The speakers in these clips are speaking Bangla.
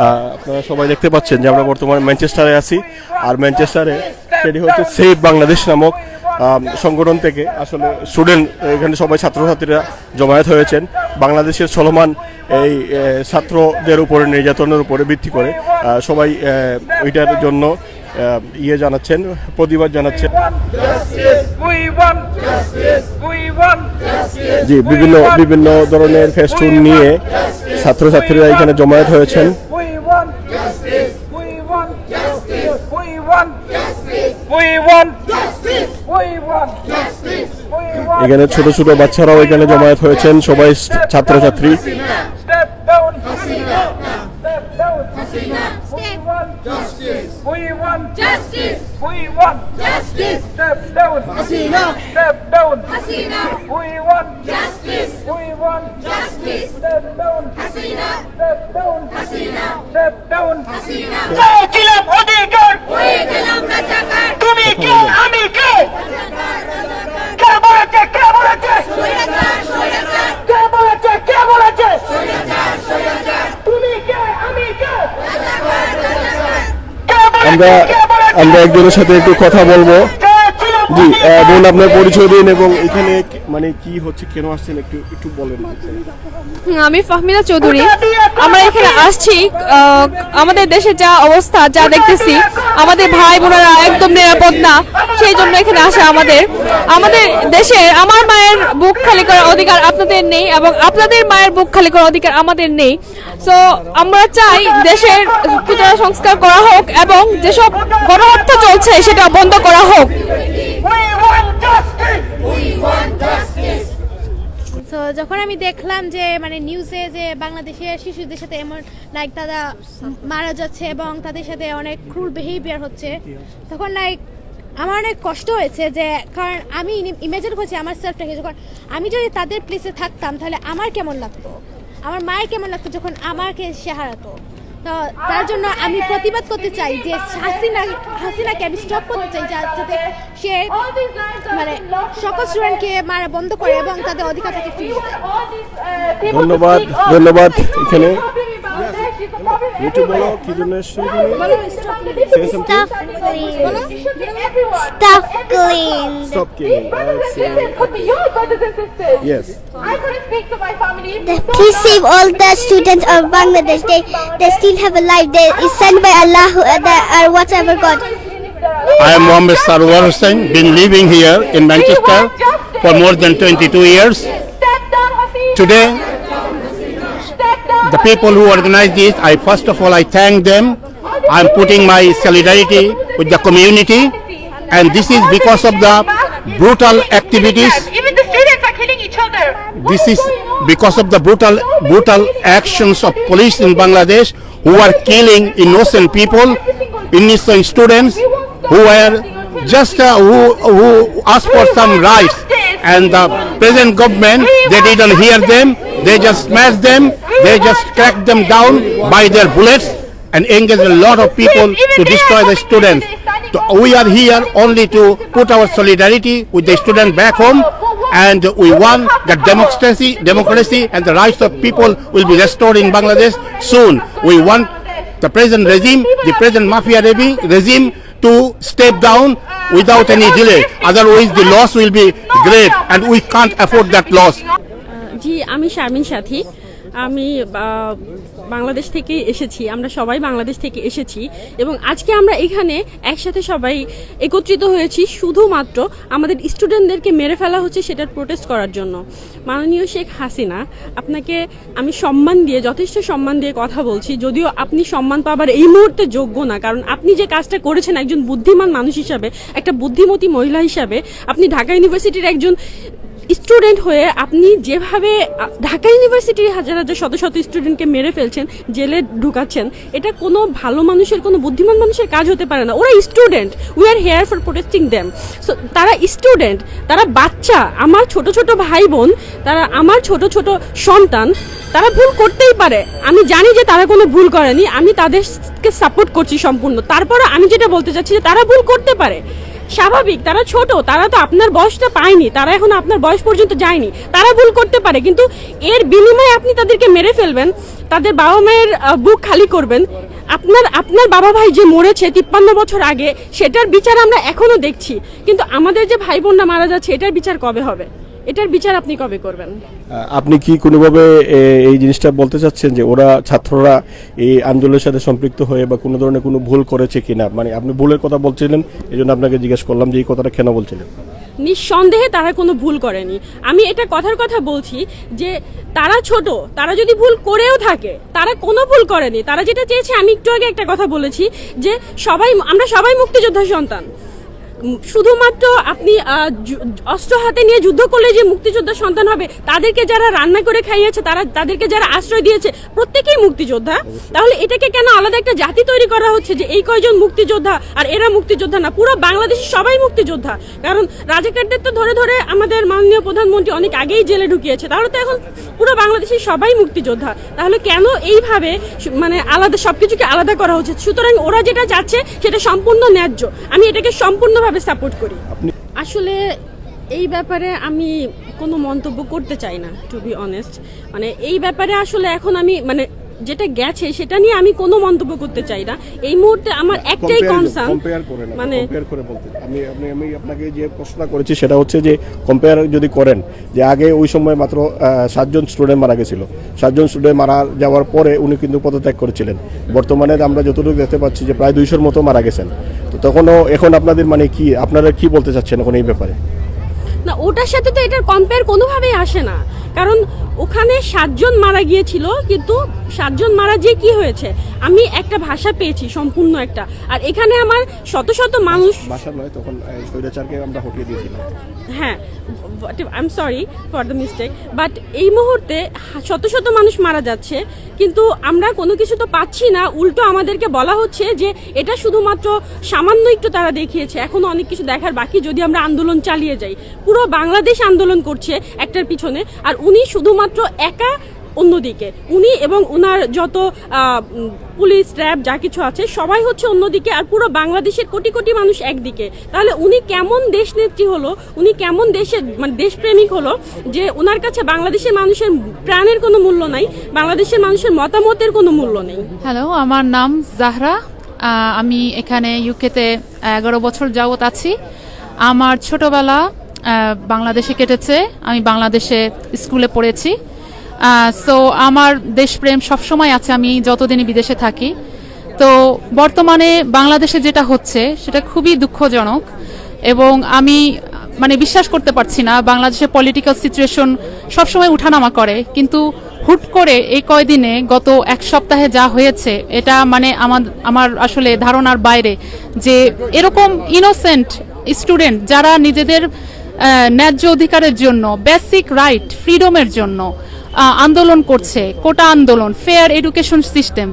আপনারা সবাই দেখতে পাচ্ছেন যে আমরা বর্তমানে ম্যানচেস্টারে আছি। আর ম্যানচেস্টারে সেটি হচ্ছে সেভ বাংলাদেশ নামক সংগঠন থেকে আসলে স্টুডেন্ট, এখানে সবাই ছাত্রছাত্রীরা জমায়েত হয়েছেন। বাংলাদেশের চলমান এই ছাত্রদের উপরে, নির্যাতনের উপরে ভিত্তি করে সবাই ওইটার জন্য ইয়ে জানাচ্ছেন, প্রতিবাদ জানাচ্ছেন। জি, বিভিন্ন বিভিন্ন ধরনের ফেস্টুন নিয়ে ছাত্রছাত্রীরা এখানে জমায়েত হয়েছেন We want justice. We want justice. We want justice. We want justice. We want justice. We want এখানে ছোট ছোট বাচ্চারাও এখানে জমায়েত হয়েছেন সবাই ছাত্রছাত্রী step down. Step down. We want justice. We want Justice! We want Justice! step down. Hasina! Step down. Hasina! We want Justice! We want Justice! step down. Hasina! Step down. Hasina! Step down. Hasina! চেয়েছিলাম অধিকার হয়ে গেলাম রাজাকার তুমি কে আমি কে রাজাকার রাজাকার কে বলেছে কে বলেছে স্বৈরাচার স্বৈরাচার কে বলেছে কে বলেছে স্বৈরাচার স্বৈরাচার তুমি কে আমি কে রাজাকার রাজাকার কে বলেছে আমরা আমরা একজনের সাথে একটু কথা বলব। জি বোন আপনার পরিচয় দিন এবং এখানে মানে কি হচ্ছে কেন আসছেন একটু একটু বলেন। আমি ফাহমিদা চৌধুরী। আমরা এখানে আসছি আমাদের দেশে যা অবস্থা যা দেখতেছি আমাদের ভাই বোনেরা একদম নিরাপদ না সেই জন্য এখানে আসা আমাদের। আমাদের দেশের আমার মায়ের বুক খালি করার অধিকার আপনাদের নেই এবং আপনাদের মায়ের বুক খালি করার অধিকার আমাদের নেই। সো আমরা চাই দেশের পুজো সংস্কার করা হোক এবং যেসব গণহত্যা চলছে সেটা বন্ধ করা হোক We want justice. We want justice! তো যখন আমি দেখলাম যে মানে নিউজে যে, বাংলাদেশের শিশুদের সাথে এমন লাইক তারা মারা যাচ্ছে এবং তাদের সাথে অনেক ক্রুর বিহেভিয়ার হচ্ছে, তখন লাইক আমার অনেক কষ্ট হয়েছে যে, কারণ আমি ইমেজিন করছি আমার সেলফটাকে যখন আমি যদি তাদের প্লেসে থাকতাম, তাহলে আমার কেমন লাগতো? আমার মায়ের কেমন লাগতো যখন আমাকে সে হারাতো? তো তার জন্য আমি প্রতিবাদ করতে চাই যে হাসিনা, হাসিনাকে আমি স্টপ করতে চাই যাতে সে মানে সকল স্টুডেন্টকে মারা বন্ধ করে এবং তাদের অধিকার থেকে ধন্যবাদ ধন্যবাদ এখানে। একটু বলো কি জন্য এসছো এখানে? Say something. Stuff clean. Stop killing. Yes. Please save all the students of Bangladesh. They they still have a life. They is sent by Allah uh, the, or whatever God. I am Mohammed Sarwar Hussain, been living here in Manchester for more than 22 years. Today, the people who organized this, I first of all I thank them. I'm putting my solidarity with the community, and this is because of the brutal activities. Even the students are killing each other. This is because of the brutal brutal actions of police in Bangladesh who are killing innocent people, innocent students who were just uh, who who asked for some rights, and the present government they didn't hear them. They just smashed them. They just cracked them down by their bullets and engaged a lot of people to destroy the students. So we are here only to put our solidarity with the students back home and we want that democracy, democracy and the rights of people will be restored in Bangladesh soon. We want the present regime, the present mafia regime, regime to step down without any delay. Otherwise, the loss will be great and we can't afford that loss. জি আমি শারমিন সাথী আমি বাংলাদেশ থেকে এসেছি। আমরা সবাই বাংলাদেশ থেকে এসেছি এবং আজকে আমরা এখানে একসাথে সবাই একত্রিত হয়েছি শুধুমাত্র আমাদের স্টুডেন্টদেরকে মেরে ফেলা হচ্ছে সেটার প্রোটেস্ট করার জন্য। মাননীয় শেখ হাসিনা, আপনাকে আমি সম্মান দিয়ে, যথেষ্ট সম্মান দিয়ে কথা বলছি। যদিও আপনি সম্মান পাবার এই মুহূর্তে যোগ্য না, কারণ আপনি যে কাজটা করেছেন একজন বুদ্ধিমান মানুষ হিসাবে, একটা বুদ্ধিমতী মহিলা হিসাবে, আপনি ঢাকা ইউনিভার্সিটির একজন স্টুডেন্ট হয়ে আপনি যেভাবে, ঢাকা ইউনিভার্সিটির হাজার হাজার শত শত স্টুডেন্টকে মেরে ফেলছেন, জেলে ঢুকাচ্ছেন, এটা কোনো ভালো মানুষের, কোনো বুদ্ধিমান মানুষের কাজ হতে পারে না। ওরা student. We are here for protesting them so তারা স্টুডেন্ট, তারা বাচ্চা, আমার ছোট ছোট ভাই বোন তারা আমার ছোট ছোট সন্তান, তারা ভুল করতেই পারে। আমি জানি যে তারা কোনো ভুল করেনি, আমি তাদেরকে সাপোর্ট করছি সম্পূর্ণ। তারপরে আমি যেটা বলতে চাচ্ছি যে তারা ভুল করতে পারে। স্বাভাবিক, তারা ছোট, তারা তো আপনার বয়সটা পায়নি, তারা এখন আপনার বয়স পর্যন্ত যায়নি। তারা ভুল করতে পারে, কিন্তু এর বিনিময়ে আপনি তাদেরকে মেরে ফেলবেন, তাদের বাবা মায়ের বুক খালি করবেন। আপনার আপনার বাবা ভাই যে মরেছে তিপ্পান্ন বছর আগে, সেটার বিচার আমরা এখনও দেখছি। কিন্তু আমাদের যে ভাই বোনরা মারা যাচ্ছে, এটার বিচার কবে হবে? এটার বিচার আপনি কবে করবেন? আপনি কি কোনোভাবে এই জিনিসটা বলতে চাচ্ছেন যে ওরা ছাত্ররা এই আন্দোলনের সাথে সম্পৃক্ত হয়ে বা কোনো ধরনের কোনো ভুল করেছে কিনা? মানে আপনি ভুলের কথা বলছিলেন এই জন্য আপনাকে জিজ্ঞেস করলাম যে এই কথাটা কেন বলছিলেন? নিঃসন্দেহে তারা কোনো ভুল করেনি। আমি এটা কথার কথা বলছি যে তারা ছোট তারা যদি ভুল করেও থাকে তারা কোনো ভুল করেনি। তারা যেটা চেয়েছে আমি একটু আগে একটা কথা বলেছি যে সবাই আমরা সবাই মুক্তিযোদ্ধার সন্তান। শুধুমাত্র আপনি অস্ত্র হাতে নিয়ে যুদ্ধ করলে যে মুক্তিযোদ্ধা সন্তান হবে তাদেরকে যারা রান্না করে খাইয়েছে তারা তাদেরকে যারা আশ্রয় দিয়েছে প্রত্যেকেই মুক্তিযোদ্ধা। তাহলে এটাকে কেন আলাদা একটা জাতি তৈরি করা হচ্ছে যে এই কয়জন মুক্তিযোদ্ধা আর এরা মুক্তিযোদ্ধা না? পুরো বাংলাদেশের সবাই মুক্তিযোদ্ধা। কারণ রাজাকারদের তো ধরে ধরে আমাদের মাননীয় প্রধানমন্ত্রী অনেক আগেই জেলে ঢুকিয়েছে। তাহলে তো এখন পুরো বাংলাদেশের সবাই মুক্তিযোদ্ধা। তাহলে কেন এইভাবে মানে আলাদা সবকিছুকে আলাদা করা হচ্ছে? সুতরাং ওরা যেটা চাচ্ছে সেটা সম্পূর্ণ ন্যায্য। আমি এটাকে সম্পূর্ণভাবে সাপোর্ট করি? আসলে এই ব্যাপারে আমি কোনো মন্তব্য করতে চাই না টু বি অনেস্ট মানে এই ব্যাপারে আসলে এখন আমি মানে যেটা গেছে সেটা নিয়ে আমি কোনো মন্তব্য করতে চাই না। এই মুহূর্তে আমার একটাই কনসার্ন কম্পেয়ার করে না মানে কম্পেয়ার করে বলতে আমি আমি আমি আপনাকে যে প্রশ্নটা করেছি সেটা হচ্ছে যে কম্পেয়ার যদি করেন যে আগে ওই সময় মাত্র সাতজন স্টুডেন্ট মারা গেছিল। সাতজন স্টুডেন্ট মারা যাওয়ার পরে উনি কিন্তু পদত্যাগ করেছিলেন। বর্তমানে আমরা যতটুকু দেখতে পাচ্ছি যে প্রায় দুইশোর মতো মারা গেছেন। তো তখনও এখন আপনাদের মানে কি আপনারা কি বলতে চাচ্ছেন এখন এই ব্যাপারে? না ওটার সাথে তো এটার কম্পেয়ার কোনোভাবেই আসে না। কারণ ওখানে সাতজন মারা গিয়েছিল কিন্তু সাতজন মারা গিয়ে কি হয়েছে? আমি একটা ভাষা পেয়েছি সম্পূর্ণ একটা। আর এখানে আমার শত শত মানুষ বাসা নয় তখন স্বৈরাচারকে আমরা হটিয়ে দিয়েছিলাম। হ্যাঁ I am sorry for the mistake but এই মুহূর্তে শত শত মানুষ মারা যাচ্ছে কিন্তু আমরা কোনো কিছু তো পাচ্ছি না। উল্টো আমাদেরকে বলা হচ্ছে যে এটা শুধুমাত্র সামান্য একটু তারা দেখিয়েছে। এখনও অনেক কিছু দেখার বাকি যদি আমরা আন্দোলন চালিয়ে যাই। পুরো বাংলাদেশ আন্দোলন করছে একটার পিছনে আর উনি শুধুমাত্র একা অন্যদিকে। উনি এবং উনার যত পুলিশ, র্যাব, যা কিছু আছে, সবাই হচ্ছে অন্যদিকে আর পুরো বাংলাদেশের কোটি কোটি মানুষ একদিকে। তাহলে উনি কেমন দেশ নেত্রী হলো, উনি কেমন দেশের মানে দেশপ্রেমিক হলো, যে ওনার কাছে বাংলাদেশের মানুষের প্রাণের কোনো মূল্য নাই, বাংলাদেশের মানুষের মতামতের কোনো মূল্য নেই। হ্যালো আমার নাম জাহরা। আমি এখানে ইউকেতে এগারো বছর যাবত আছি। আমার ছোটবেলা বাংলাদেশে কেটেছে। আমি বাংলাদেশে স্কুলে পড়েছি। সো আমার দেশপ্রেম সবসময় আছে। আমি যতদিনই বিদেশে থাকি। তো, বর্তমানে বাংলাদেশে যেটা হচ্ছে, সেটা খুবই দুঃখজনক এবং আমি মানে বিশ্বাস করতে পারছি না। বাংলাদেশের পলিটিক্যাল সিচুয়েশন সবসময় উঠানামা করে। কিন্তু হুট করে এই কয়দিনে গত এক সপ্তাহে যা হয়েছে, এটা মানে আমার আমার আসলে ধারণার বাইরে যে এরকম ইনোসেন্ট স্টুডেন্ট যারা নিজেদের ন্যায্য অধিকারের জন্য বেসিক রাইট ফ্রিডমের জন্য আন্দোলন করছে, কোটা আন্দোলন ফেয়ার এডুকেশন সিস্টেম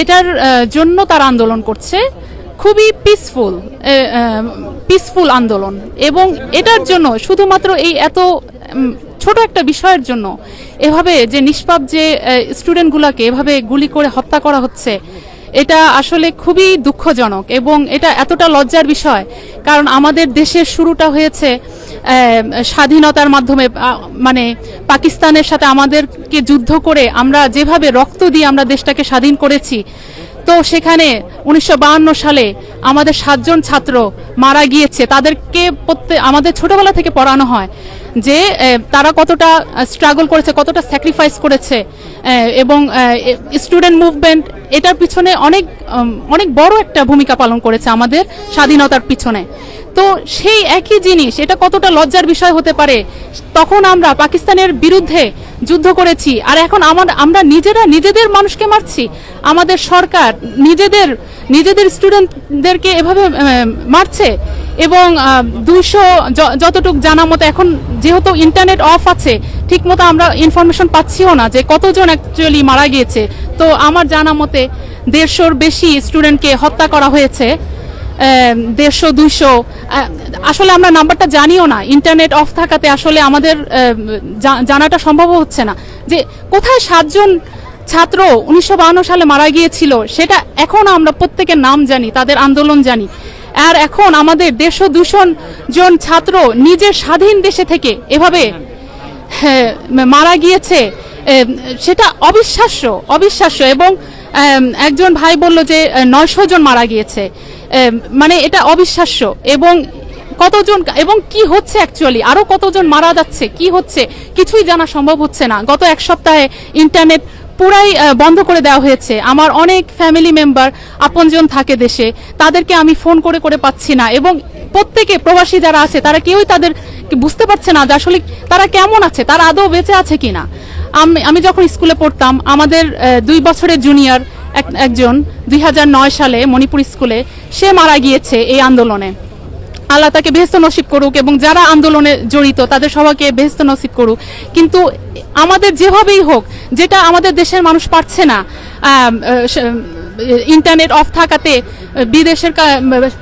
এটার জন্য তারা আন্দোলন করছে। খুবই পিসফুল পিসফুল আন্দোলন। এবং এটার জন্য শুধুমাত্র এই এত ছোট একটা বিষয়ের জন্য, এভাবে যে নিষ্পাপ যে স্টুডেন্টগুলোকে এভাবে গুলি করে হত্যা করা হচ্ছে, এটা আসলে খুবই দুঃখজনক। এবং এটা এতটা লজ্জার বিষয়, কারণ আমাদের দেশের শুরুটা হয়েছে স্বাধীনতার মাধ্যমে মানে পাকিস্তানের সাথে আমাদেরকে যুদ্ধ করে আমরা যেভাবে রক্ত দিয়ে আমরা দেশটাকে স্বাধীন করেছি, তো সেখানে উনিশশো সালে আমাদের সাতজন ছাত্র মারা গিয়েছে। তাদেরকে প্রত্যেক আমাদের ছোটবেলা থেকে পড়ানো হয় যে তারা কতটা স্ট্রাগল করেছে, কতটা স্যাক্রিফাইস করেছে এবং স্টুডেন্ট মুভমেন্ট এটার পিছনে অনেক অনেক বড় একটা ভূমিকা পালন করেছে আমাদের স্বাধীনতার পিছনে। তো সেই একই জিনিস, এটা কতটা লজ্জার বিষয় হতে পারে? তখন আমরা পাকিস্তানের বিরুদ্ধে যুদ্ধ করেছি, আর এখন আমার, আমরা নিজেরা নিজেদের মানুষকে মারছি। আমাদের সরকার নিজেদের নিজেদের স্টুডেন্টদেরকে এভাবে মারছে এবং দুশো যতটুক জানা মতো এখন যেহেতু ইন্টারনেট অফ আছে ঠিক মতো আমরা ইনফরমেশন পাচ্ছিও না যে কতজন অ্যাকচুয়ালি মারা গিয়েছে। তো আমার জানা মতে দেড়শোর বেশি স্টুডেন্টকে হত্যা করা হয়েছে। দেড়শো দুইশো আসলে আমরা নাম্বারটা জানিও না ইন্টারনেট অফ থাকাতে আসলে আমাদের জানাটা সম্ভব হচ্ছে না। যে কোথায় সাতজন ছাত্র উনিশশো সালে মারা গিয়েছিল সেটা এখন আমরা প্রত্যেকের নাম জানি তাদের আন্দোলন জানি। আর এখন আমাদের দেড়শো দূষণ জন ছাত্র নিজের স্বাধীন দেশে থেকে এভাবে হ্যাঁ, মারা গিয়েছে সেটা অবিশ্বাস্য অবিশ্বাস্য। এবং একজন ভাই বলল যে নয়শো জন মারা গিয়েছে। মানে এটা অবিশ্বাস্য। এবং কতজন, এবং কি হচ্ছে অ্যাকচুয়ালি আরও কতজন মারা যাচ্ছে? কি হচ্ছে? কিছুই জানা সম্ভব হচ্ছে না। গত এক সপ্তাহে ইন্টারনেট পুরাই বন্ধ করে দেওয়া হয়েছে। আমার অনেক ফ্যামিলি মেম্বার আপনজন থাকে দেশে। তাদেরকে আমি ফোন করে করে পাচ্ছি না। এবং প্রত্যেকে প্রবাসী যারা আছে, তারা কেউই তাদের বুঝতে পারছে না যে আসলে তারা কেমন আছে, তারা আদৌ বেঁচে আছে কিনা। আমি যখন স্কুলে পড়তাম, আমাদের দুই বছরের জুনিয়র একজন দুই হাজার নয় সালে মণিপুর স্কুলে, সে মারা গিয়েছে এই আন্দোলনে। আল্লাহ তাকে বেহস্ত নসিব করুক এবং যারা আন্দোলনে জড়িত, তাদের সবাইকে বেহস্ত নসিব করুক। কিন্তু আমাদের যেভাবেই হোক, যেটা আমাদের দেশের মানুষ পারছে না ইন্টারনেট অফ থাকাতে বিদেশের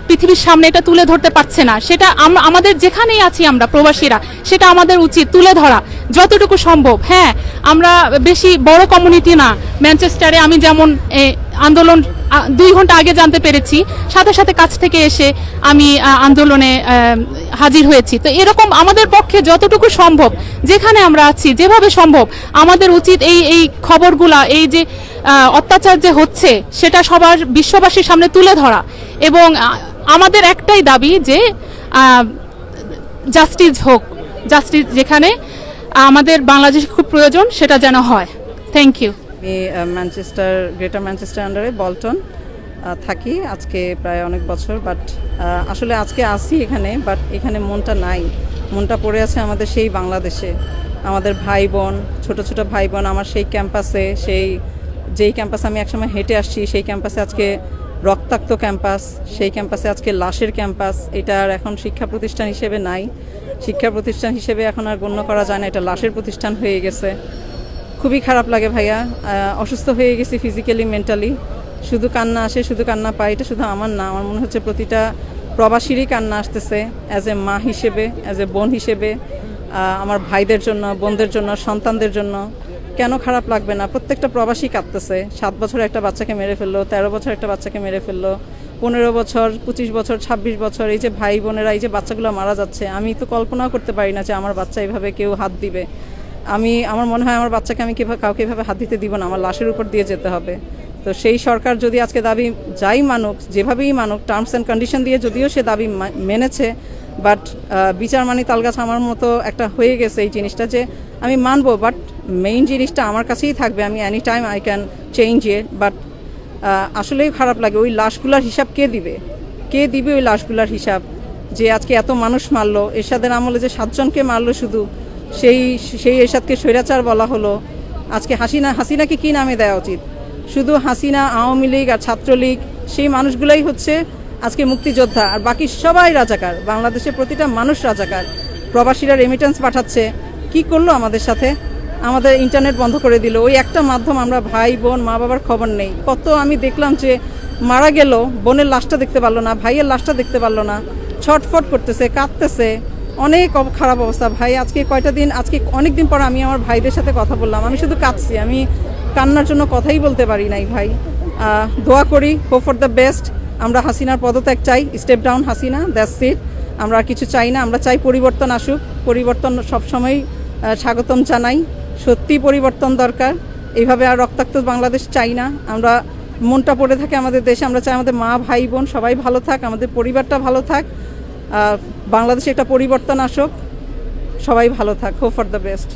পৃথিবীর সামনে এটা তুলে ধরতে পারছে না। সেটা আমাদের যেখানেই আছি আমরা, প্রবাসীরা, সেটা আমাদের উচিত, তুলে ধরা, যতটুকু সম্ভব। হ্যাঁ আমরা বেশি বড় কমিউনিটি না। ম্যানচেস্টারে আমি যেমন আন্দোলন দুই ঘণ্টা আগে জানতে পেরেছি। সাথে সাথে কাছ থেকে এসে আমি আন্দোলনে হাজির হয়েছি। তো এরকম আমাদের পক্ষে যতটুকু সম্ভব, যেখানে আমরা আছি, যেভাবে সম্ভব, আমাদের উচিত এই এই খবরগুলা, এই যে অত্যাচার যে হচ্ছে, সেটা সবার বিশ্ববাসীর সামনে তুলে ধরা। এবং আমাদের একটাই দাবি যে জাস্টিস হোক, জাস্টিস যেখানে, আমাদের বাংলাদেশ খুব প্রয়োজন, সেটা যেন হয়। থ্যাংক ইউ আমি ম্যানচেস্টার গ্রেটার ম্যানচেস্টার আন্ডারে বল্টন থাকি। আজকে প্রায় অনেক বছর বাট আসলে আজকে আসি এখানে বাট এখানে মনটা নাই। মনটা পড়ে আছে আমাদের সেই বাংলাদেশে। আমাদের ভাই বোন ছোটো ছোটো ভাই বোন আমার সেই ক্যাম্পাসে, সেই, যেই ক্যাম্পাসে আমি একসময় হেঁটে আসছি, সেই ক্যাম্পাসে আজকে রক্তাক্ত ক্যাম্পাস, সেই ক্যাম্পাসে আজকে লাশের ক্যাম্পাস। এটা আর এখন শিক্ষা প্রতিষ্ঠান হিসেবে নাই। শিক্ষা প্রতিষ্ঠান হিসেবে এখন আর গণ্য করা যায় না, এটা লাশের প্রতিষ্ঠান হয়ে গেছে। খুবই খারাপ লাগে ভাইয়া। অসুস্থ হয়ে গেছি ফিজিক্যালি মেন্টালি শুধু কান্না আসে, শুধু কান্না পাই এটা শুধু আমার না, আমার মনে হচ্ছে প্রতিটা প্রবাসীরই কান্না আসতেছে অ্যাজ এ মা হিসেবে অ্যাজ এ বোন হিসেবে আমার ভাইদের জন্য, বোনদের জন্য, সন্তানদের জন্য। কেন খারাপ লাগবে না? প্রত্যেকটা প্রবাসী কাঁদতেছে। সাত বছর একটা বাচ্চাকে মেরে ফেলল, তেরো বছর একটা বাচ্চাকে মেরে ফেলল, পনেরো বছর, পঁচিশ বছর, ছাব্বিশ বছর, এই যে ভাই বোনেরা, এই যে বাচ্চাগুলো মারা যাচ্ছে, আমি তো কল্পনাও করতে পারি না যে আমার বাচ্চা এইভাবে কেউ হাত দিবে। আমি, আমার মনে হয় আমার বাচ্চাকে আমি কীভাবে, কাউকে এভাবে হাত দিতে দিব না, আমার লাশের উপর দিয়ে যেতে হবে। তো সেই সরকার যদি আজকে দাবি যাই মানুক, যেভাবেই মানুক টার্মস অ্যান্ড কন্ডিশন দিয়ে যদিও সে দাবি মেনেছে বাট বিচার মানি তালগাছ আমার মতো একটা হয়ে গেছে এই জিনিসটা যে আমি মানবো বাট মেইন জিনিসটা আমার কাছেই থাকবে, আমি any time I can change it but আসলেই খারাপ লাগে ওই লাশগুলার হিসাব কে দিবে? কে দিবে ওই লাশগুলার হিসাব? যে আজকে এত মানুষ মারলো, এরশাদের আমলে যে সাতজনকে মারলো শুধু সেই সেই এরশাদকে স্বৈরাচার বলা হলো। আজকে হাসিনা, হাসিনাকে কি নামে দেওয়া উচিত? শুধু হাসিনা, আওয়ামী লীগ আর ছাত্রলীগ, সেই মানুষগুলাই হচ্ছে আজকে মুক্তিযোদ্ধা। আর বাকি সবাই রাজাকার। বাংলাদেশের প্রতিটা মানুষ রাজাকার। প্রবাসীরা রেমিটেন্স পাঠাচ্ছে। কি করল আমাদের সাথে? আমাদের ইন্টারনেট বন্ধ করে দিল। ওই একটা মাধ্যম আমরা ভাই, বোন, মা বাবার খবর নেই। কত আমি দেখলাম যে মারা গেল, বোনের লাশটা দেখতে পারল না, ভাইয়ের লাশটা দেখতে পারল না। ছটফট করতেছে, কাঁদতেছে। অনেক খারাপ অবস্থা। ভাই, আজকে কয়টা দিন? আজকে অনেক দিন পর আমি আমার ভাইদের সাথে কথা বললাম। আমি শুধু কাঁদছি, আমি কান্নার জন্য কথাই বলতে পারি নাই ভাই। দোয়া করি হোপ ফর দ্য বেস্ট আমরা হাসিনার পদত্যাগ চাই। Step down Hasina that's it আমরা কিছু চাই না, আমরা চাই পরিবর্তন আসুক। পরিবর্তন সবসময় স্বাগতম জানাই। সত্যি পরিবর্তন দরকার। এইভাবে আর রক্তাক্ত বাংলাদেশ চাই না। আমরা মনটা পড়ে থাকে আমাদের দেশে। আমরা চাই আমাদের মা, ভাই, বোন সবাই ভালো থাক, আমাদের পরিবারটা ভালো থাক। বাংলাদেশে একটা পরিবর্তন আসুক। সবাই ভালো থাক। Hope for the best